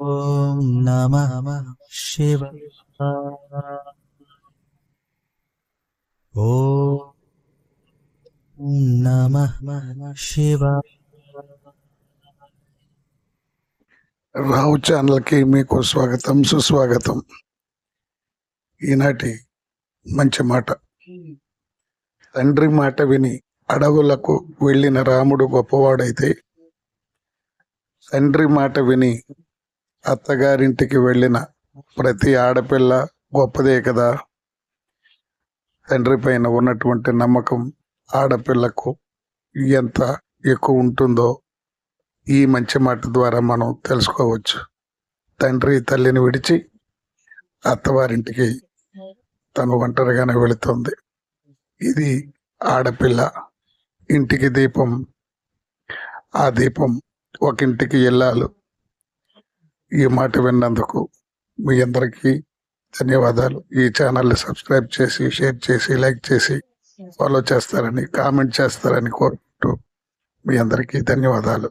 ఓం నమ శివ ఓం నమ శివ రావు ఛానల్కి మీకు స్వాగతం సుస్వాగతం. ఈనాటి మంచి మాట. తండ్రి మాట విని అడవులకు వెళ్ళిన రాముడు గొప్పవాడైతే తండ్రి మాట విని అత్తగారింటికి వెళ్ళిన ప్రతి ఆడపిల్ల గొప్పదే కదా. తండ్రి పైన ఉన్నటువంటి నమ్మకం ఆడపిల్లకు ఎంత ఎక్కువ ఉంటుందో ఈ మంచి మాట ద్వారా మనం తెలుసుకోవచ్చు. తండ్రి తల్లిని విడిచి అత్తవారింటికి తను ఒంటరిగానే వెళుతుంది. ఇది ఆడపిల్ల ఇంటికి దీపం ఆ దీపం ఒక ఇంటికి వెళ్ళాలి ఈ మాట విన్నందుకు మీ అందరికీ ధన్యవాదాలు. ఈ ఛానల్ని సబ్స్క్రైబ్ చేసి షేర్ చేసి లైక్ చేసి ఫాలో చేస్తారని కామెంట్ చేస్తారని కోరుకుంటూ మీ అందరికీ ధన్యవాదాలు.